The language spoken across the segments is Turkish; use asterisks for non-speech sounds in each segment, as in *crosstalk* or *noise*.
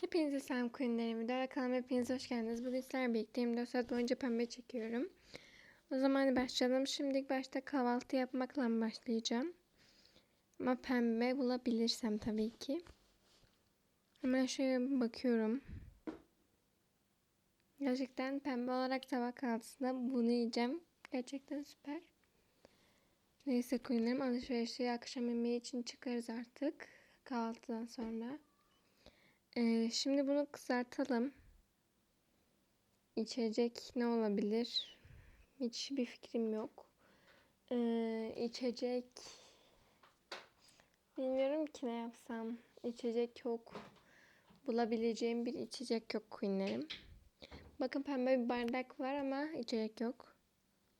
Hepinize selam Queen'lerim. Videoya kanalıma hepiniz hoş geldiniz. Bugün sizlerle birlikte 24 saat boyunca pembe çekiyorum. O zaman başlayalım. Şimdi başta kahvaltı yapmakla başlayacağım. Ama pembe bulabilirsem tabii ki. Hemen şöyle bakıyorum. Gerçekten pembe olarak sabah kahvaltısında bunu yiyeceğim. Gerçekten süper. Neyse Queen'lerim alışverişe akşam yemeği için çıkarız artık. Kahvaltıdan sonra. Ee, şimdi bunu kızartalım. İçecek ne olabilir? Hiçbir fikrim yok. Ee, içecek bilmiyorum ki ne yapsam. İçecek yok. Bulabileceğim bir içecek yok Queen'lerim. Bakın pembe bir bardak var ama içecek yok.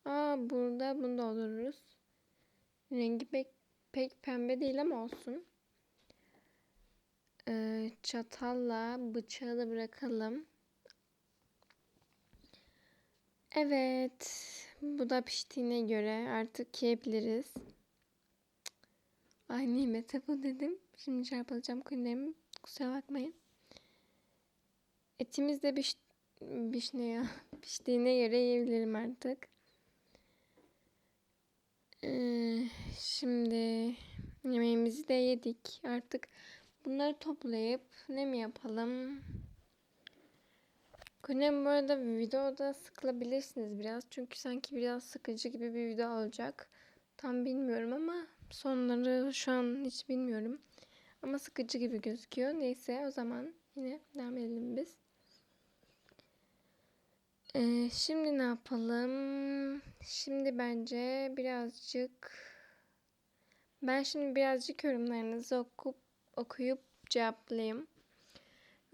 Aa burada bunu doldururuz. Rengi pek, pek pembe değil ama olsun. Çatalla bıçağı da bırakalım. Evet. Bu da piştiğine göre artık yiyebiliriz. Ay nimete bu dedim. Şimdi çarpılacağım kuyularımı. Kusura bakmayın. Etimiz de piş, piş ne ya? *laughs* piştiğine göre yiyebilirim artık. Ee, şimdi yemeğimizi de yedik. Artık Bunları toplayıp ne mi yapalım? Kunem bu arada videoda sıkılabilirsiniz biraz. Çünkü sanki biraz sıkıcı gibi bir video olacak. Tam bilmiyorum ama sonları şu an hiç bilmiyorum. Ama sıkıcı gibi gözüküyor. Neyse o zaman yine devam edelim biz. Ee, şimdi ne yapalım? Şimdi bence birazcık ben şimdi birazcık yorumlarınızı okup okuyup cevaplayayım.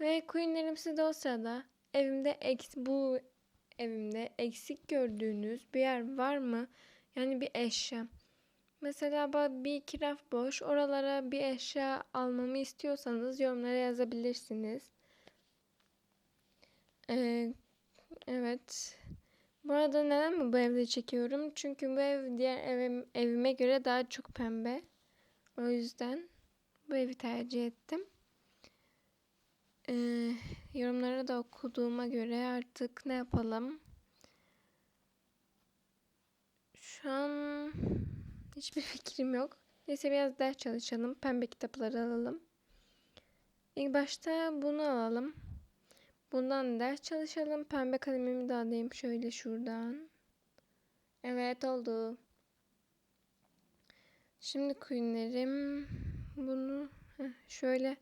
Ve Queen'lerim size o sırada evimde eks bu evimde eksik gördüğünüz bir yer var mı? Yani bir eşya. Mesela bir iki raf boş. Oralara bir eşya almamı istiyorsanız yorumlara yazabilirsiniz. Ee, evet. Bu arada neden mi bu evde çekiyorum? Çünkü bu ev diğer evim, evime göre daha çok pembe. O yüzden bu evi tercih ettim. Ee, yorumları da okuduğuma göre artık ne yapalım? Şu an hiçbir fikrim yok. Neyse biraz ders çalışalım. Pembe kitapları alalım. İlk başta bunu alalım. Bundan ders çalışalım. Pembe kalemimi de alayım şöyle şuradan. Evet oldu. Şimdi queenlerim bunu şöyle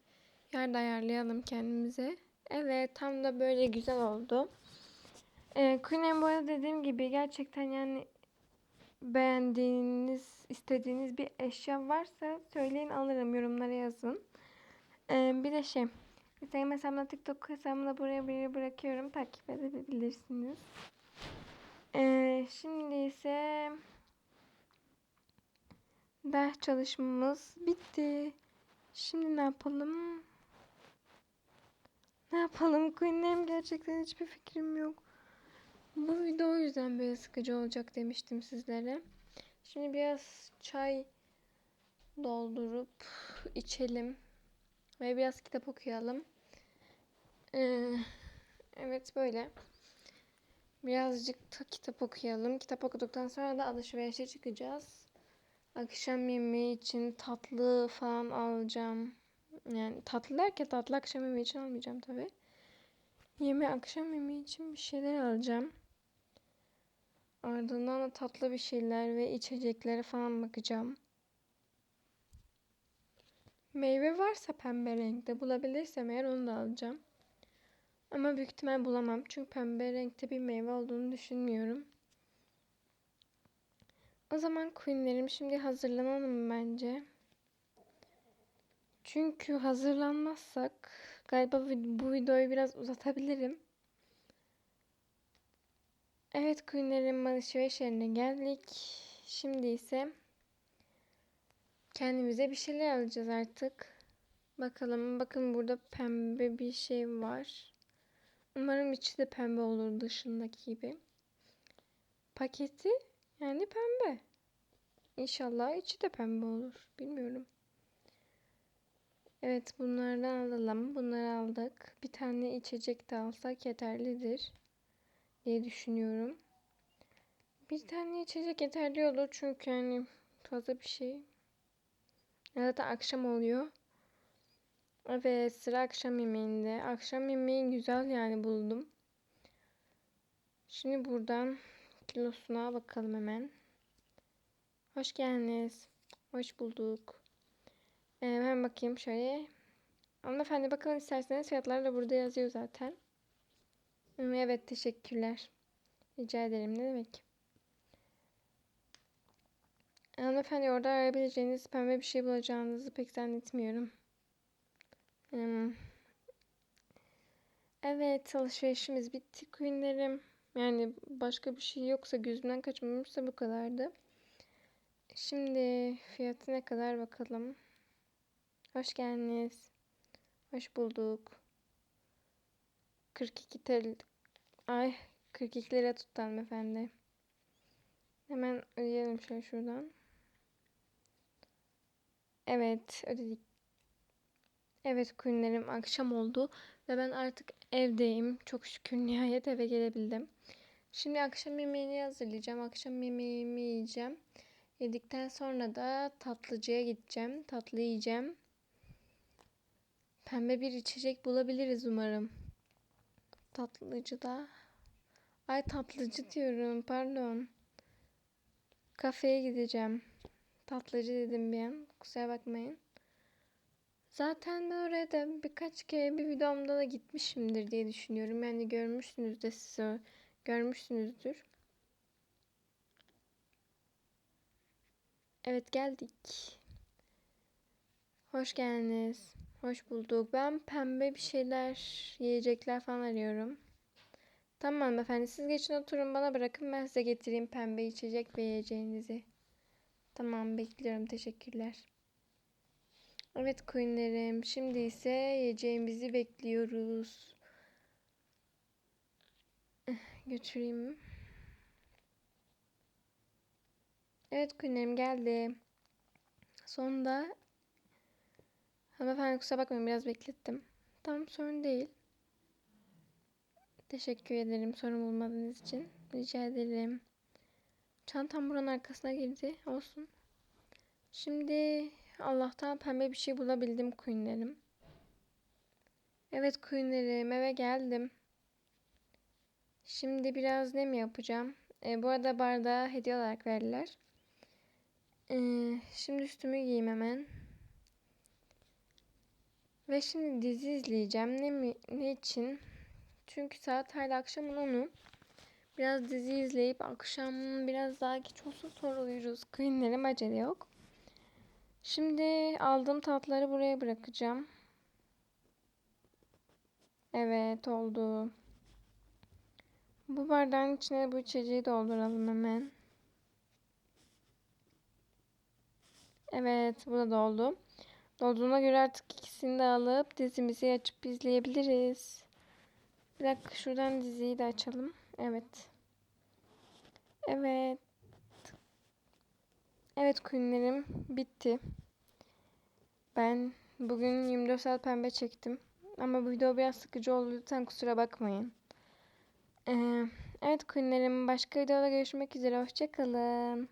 yerde ayarlayalım kendimize. Evet tam da böyle güzel oldu. Ee, Queen bu arada dediğim gibi gerçekten yani beğendiğiniz, istediğiniz bir eşya varsa söyleyin alırım yorumlara yazın. Ee, bir de şey Instagram hesabımda TikTok hesabımda buraya bir bırakıyorum. Takip edebilirsiniz. Ee, şimdi ise Ders çalışmamız bitti. Şimdi ne yapalım? Ne yapalım Queen'lerim gerçekten hiçbir fikrim yok. Bu video o yüzden böyle sıkıcı olacak demiştim sizlere. Şimdi biraz çay doldurup içelim. Ve biraz kitap okuyalım. Ee, evet böyle. Birazcık kitap okuyalım. Kitap okuduktan sonra da alışverişe çıkacağız. Akşam yemeği için tatlı falan alacağım. Yani tatlı derken tatlı akşam yemeği için almayacağım tabi. Yeme akşam yemeği için bir şeyler alacağım. Ardından da tatlı bir şeyler ve içeceklere falan bakacağım. Meyve varsa pembe renkte bulabilirsem eğer onu da alacağım. Ama büyük ihtimal bulamam. Çünkü pembe renkte bir meyve olduğunu düşünmüyorum. O zaman Queen'lerim şimdi hazırlanalım bence. Çünkü hazırlanmazsak galiba bu videoyu biraz uzatabilirim. Evet Queen'lerim alışveriş yerine geldik. Şimdi ise kendimize bir şeyler alacağız artık. Bakalım bakın burada pembe bir şey var. Umarım içi de pembe olur dışındaki gibi. Paketi yani pembe. İnşallah içi de pembe olur. Bilmiyorum. Evet bunlardan alalım. Bunları aldık. Bir tane içecek de alsak yeterlidir diye düşünüyorum. Bir tane içecek yeterli olur çünkü yani fazla bir şey. Zaten akşam oluyor. Evet sıra akşam yemeğinde. Akşam yemeği güzel yani buldum. Şimdi buradan kilosuna bakalım hemen. Hoş geldiniz. Hoş bulduk. Ee, hemen bakayım şöyle. Hanımefendi bakalım isterseniz fiyatlar da burada yazıyor zaten. Hmm, Evet teşekkürler. Rica ederim ne demek. Hanımefendi orada arayabileceğiniz pembe bir şey bulacağınızı pek zannetmiyorum. Hmm. Evet alışverişimiz bitti Queen'lerim. Yani başka bir şey yoksa gözümden kaçmamışsa bu kadardı. Şimdi fiyatı ne kadar bakalım. Hoş geldiniz. Hoş bulduk. 42 TL. Ay 42 lira tuttu hanımefendi. Hemen ödeyelim şöyle şuradan. Evet ödedik. Evet Queen'lerim akşam oldu ve ben artık evdeyim. Çok şükür nihayet eve gelebildim. Şimdi akşam yemeğini hazırlayacağım. Akşam yemeğimi yiyeceğim. Yedikten sonra da tatlıcıya gideceğim. Tatlı yiyeceğim. Pembe bir içecek bulabiliriz umarım. Tatlıcıda. Ay tatlıcı diyorum pardon. Kafeye gideceğim. Tatlıcı dedim bir an. Kusura bakmayın. Zaten ben oraya da birkaç kere bir videomda da gitmişimdir diye düşünüyorum. Yani görmüşsünüz de siz görmüşsünüzdür. Evet geldik. Hoş geldiniz. Hoş bulduk. Ben pembe bir şeyler, yiyecekler falan arıyorum. Tamam efendim siz geçin oturun bana bırakın ben size getireyim pembe içecek ve yiyeceğinizi. Tamam bekliyorum teşekkürler. Evet Queen'lerim şimdi ise yiyeceğimizi bekliyoruz. Götüreyim. Evet Queen'lerim geldi. Sonunda hanımefendi kusura bakmayın biraz beklettim. Tamam sorun değil. Teşekkür ederim sorun bulmadığınız için. Rica ederim. Çantam buranın arkasına girdi. Olsun. Şimdi Allah'tan pembe bir şey bulabildim Queen'lerim. Evet Queen'lerim eve geldim. Şimdi biraz ne mi yapacağım? E, bu arada bardağı hediye olarak verdiler. E, şimdi üstümü giyeyim hemen. Ve şimdi dizi izleyeceğim. Ne mi, ne için? Çünkü saat hala akşamın onu. Biraz dizi izleyip akşam biraz daha geç olsun sonra uyuruz. Queen'lerim acele yok. Şimdi aldığım tatları buraya bırakacağım. Evet oldu. Bu bardağın içine bu içeceği dolduralım hemen. Evet bu da doldu. Dolduğuna göre artık ikisini de alıp dizimizi açıp izleyebiliriz. Bir dakika şuradan diziyi de açalım. Evet. Evet. Evet Queen'lerim bitti. Ben bugün 24 saat pembe çektim. Ama bu video biraz sıkıcı oldu. Lütfen kusura bakmayın. Ee, evet Queen'lerim başka videoda görüşmek üzere. Hoşçakalın.